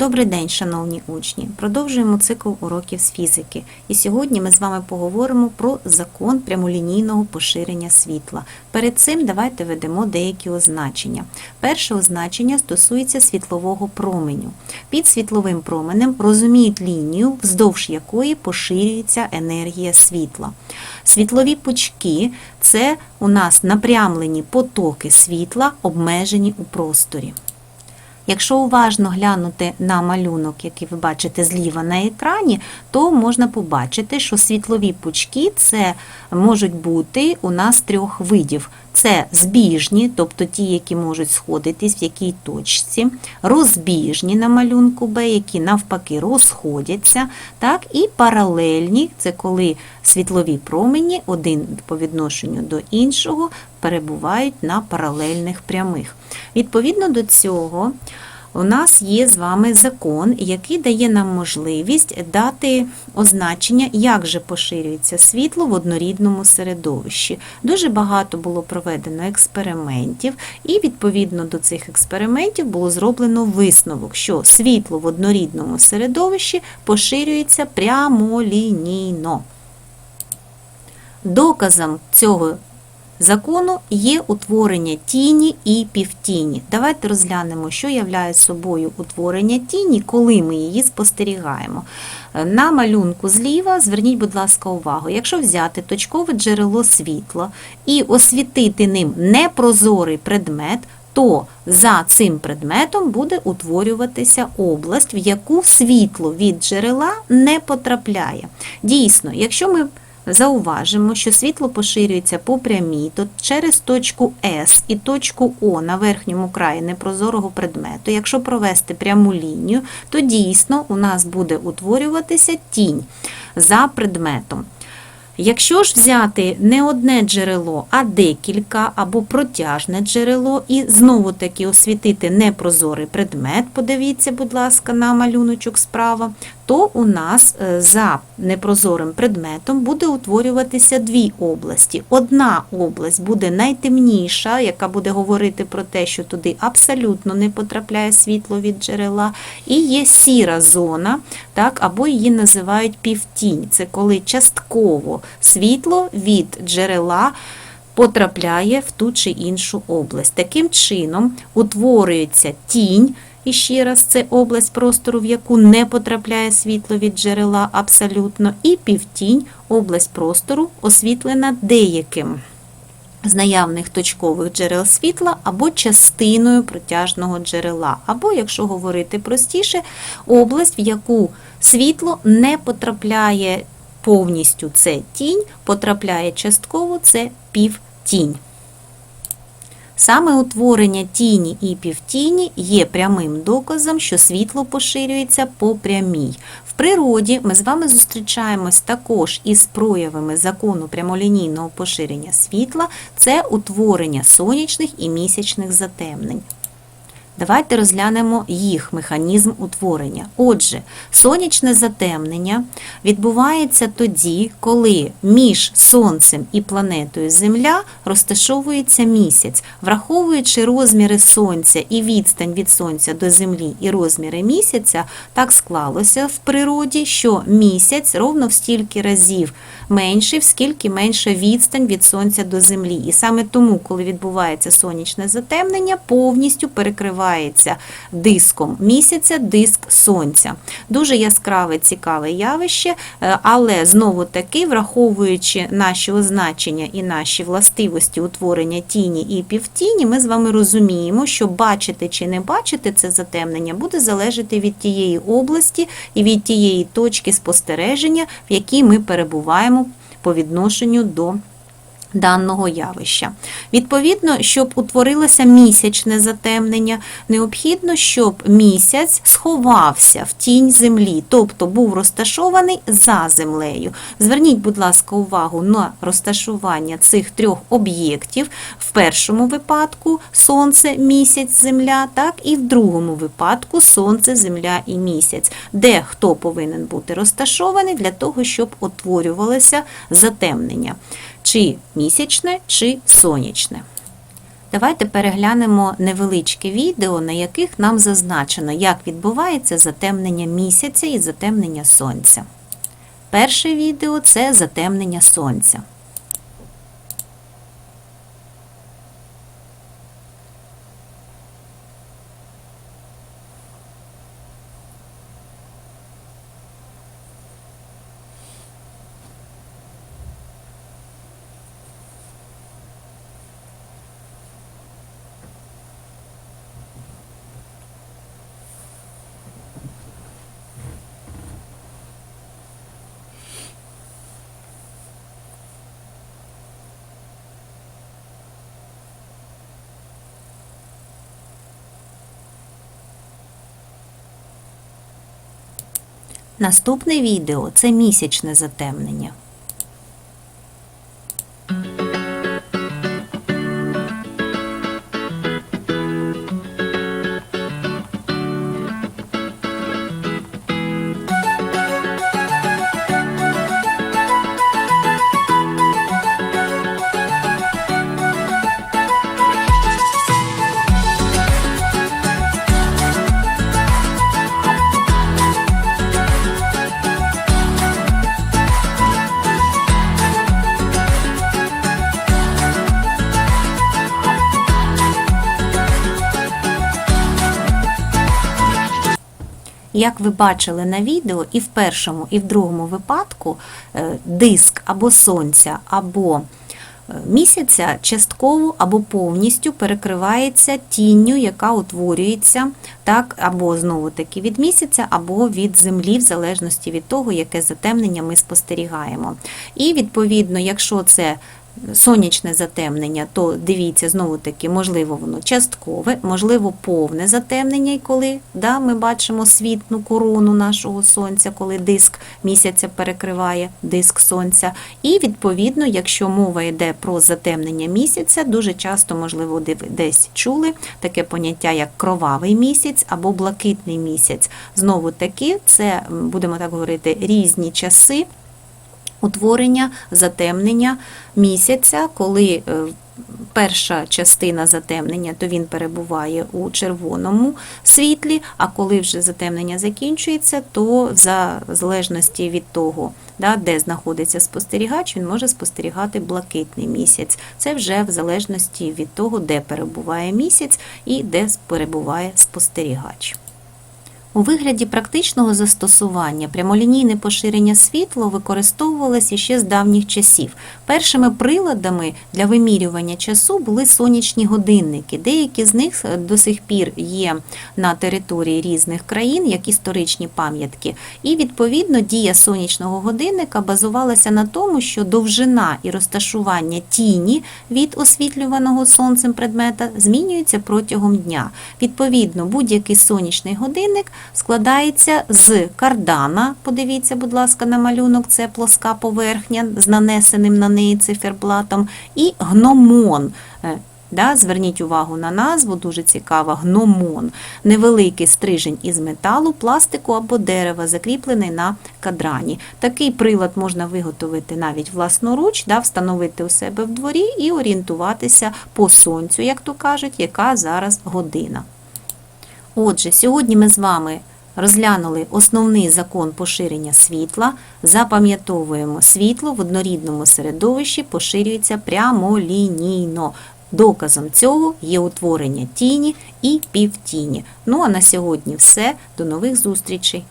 Добрий день, шановні учні! Продовжуємо цикл уроків з фізики. І сьогодні ми з вами поговоримо про закон прямолінійного поширення світла. Перед цим давайте ведемо деякі означення. Перше означення стосується світлового променю. Під світловим променем розуміють лінію, вздовж якої поширюється енергія світла. Світлові пучки це у нас напрямлені потоки світла, обмежені у просторі. Якщо уважно глянути на малюнок, який ви бачите зліва на екрані, то можна побачити, що світлові пучки це можуть бути у нас трьох видів. Це збіжні, тобто ті, які можуть сходитись в якій точці, розбіжні на малюнку Б, які навпаки розходяться, так, і паралельні це коли світлові промені один по відношенню до іншого перебувають на паралельних прямих. Відповідно до цього, у нас є з вами закон, який дає нам можливість дати означення, як же поширюється світло в однорідному середовищі. Дуже багато було проведено експериментів, і відповідно до цих експериментів було зроблено висновок, що світло в однорідному середовищі поширюється прямолінійно. Доказом цього закону є утворення тіні і півтіні. Давайте розглянемо, що являє собою утворення тіні, коли ми її спостерігаємо. На малюнку зліва зверніть, будь ласка, увагу, якщо взяти точкове джерело світла і освітити ним непрозорий предмет, то за цим предметом буде утворюватися область, в яку світло від джерела не потрапляє. Дійсно, якщо ми Зауважимо, що світло поширюється по прямій, то через точку S і точку О на верхньому краї непрозорого предмету, якщо провести пряму лінію, то дійсно у нас буде утворюватися тінь за предметом. Якщо ж взяти не одне джерело, а декілька або протяжне джерело, і знову таки освітити непрозорий предмет, подивіться, будь ласка, на малюночок справа, то у нас е, за непрозорим предметом буде утворюватися дві області. Одна область буде найтемніша, яка буде говорити про те, що туди абсолютно не потрапляє світло від джерела, і є сіра зона, так, або її називають півтінь. Це коли частково світло від джерела. Потрапляє в ту чи іншу область. Таким чином утворюється тінь, і ще раз, це область простору, в яку не потрапляє світло від джерела абсолютно, і півтінь область простору освітлена деяким з наявних точкових джерел світла або частиною протяжного джерела, або, якщо говорити простіше, область, в яку світло не потрапляє повністю це тінь, потрапляє частково це півтінь. Саме утворення тіні і півтіні є прямим доказом, що світло поширюється по прямій. В природі ми з вами зустрічаємось також із проявами закону прямолінійного поширення світла, це утворення сонячних і місячних затемнень. Давайте розглянемо їх механізм утворення. Отже, сонячне затемнення відбувається тоді, коли між Сонцем і планетою Земля розташовується місяць, враховуючи розміри Сонця і відстань від Сонця до Землі і розміри місяця, так склалося в природі, що місяць ровно в стільки разів менший, скільки менша відстань від Сонця до Землі. І саме тому, коли відбувається сонячне затемнення, повністю перекривається диском місяця, диск сонця. Дуже яскраве, цікаве явище, е, але знову таки, враховуючи наші означення і наші властивості утворення тіні і півтіні, ми з вами розуміємо, що бачити чи не бачити це затемнення буде залежати від тієї області і від тієї точки спостереження, в якій ми перебуваємо по відношенню до даного явища. Відповідно, щоб утворилося місячне затемнення, необхідно, щоб місяць сховався в тінь землі, тобто був розташований за землею. Зверніть, будь ласка, увагу на розташування цих трьох об'єктів. В першому випадку сонце, місяць, земля, так, і в другому випадку сонце, земля і місяць, де хто повинен бути розташований для того, щоб утворювалося затемнення чи місячне, чи сонячне. Давайте переглянемо невеличке відео, на яких нам зазначено, як відбувається затемнення місяця і затемнення сонця. Перше відео це затемнення сонця. Наступне відео це місячне затемнення. Як ви бачили на відео, і в першому, і в другому випадку е, диск або сонця, або е, місяця частково або повністю перекривається тінню, яка утворюється так, або знову таки від місяця, або від землі, в залежності від того, яке затемнення ми спостерігаємо. І відповідно, якщо це сонячне затемнення, то дивіться, знову таки, можливо, воно часткове, можливо, повне затемнення, і коли да, ми бачимо світну корону нашого сонця, коли диск місяця перекриває диск сонця. І відповідно, якщо мова йде про затемнення місяця, дуже часто, можливо, десь чули таке поняття, як кровавий місяць або блакитний місяць. Знову таки, це будемо так говорити, різні часи утворення затемнення місяця, коли е, перша частина затемнення, то він перебуває у червоному світлі, а коли вже затемнення закінчується, то в залежності від того, де знаходиться спостерігач, він може спостерігати блакитний місяць. Це вже в залежності від того, де перебуває місяць і де перебуває спостерігач. У вигляді практичного застосування прямолінійне поширення світла використовувалося ще з давніх часів. Першими приладами для вимірювання часу були сонячні годинники. Деякі з них до сих пір є на території різних країн, як історичні пам'ятки. І, відповідно, дія сонячного годинника базувалася на тому, що довжина і розташування тіні від освітлюваного сонцем предмета змінюється протягом дня. Відповідно, будь-який сонячний годинник складається з кардана. Подивіться, будь ласка, на малюнок, це плоска поверхня з нанесеним на неї циферблатом, і гномон. Е, да, Зверніть увагу на назву, дуже цікава, гномон. Невеликий стрижень із металу, пластику або дерева, закріплений на кадрані. Такий прилад можна виготовити навіть власноруч, да, встановити у себе в дворі і орієнтуватися по сонцю, як то кажуть, яка зараз година. Отже, сьогодні ми з вами розглянули основний закон поширення світла, запам'ятовуємо світло в однорідному середовищі поширюється прямолінійно. Доказом цього є утворення тіні і півтіні. Ну а на сьогодні все. До нових зустрічей!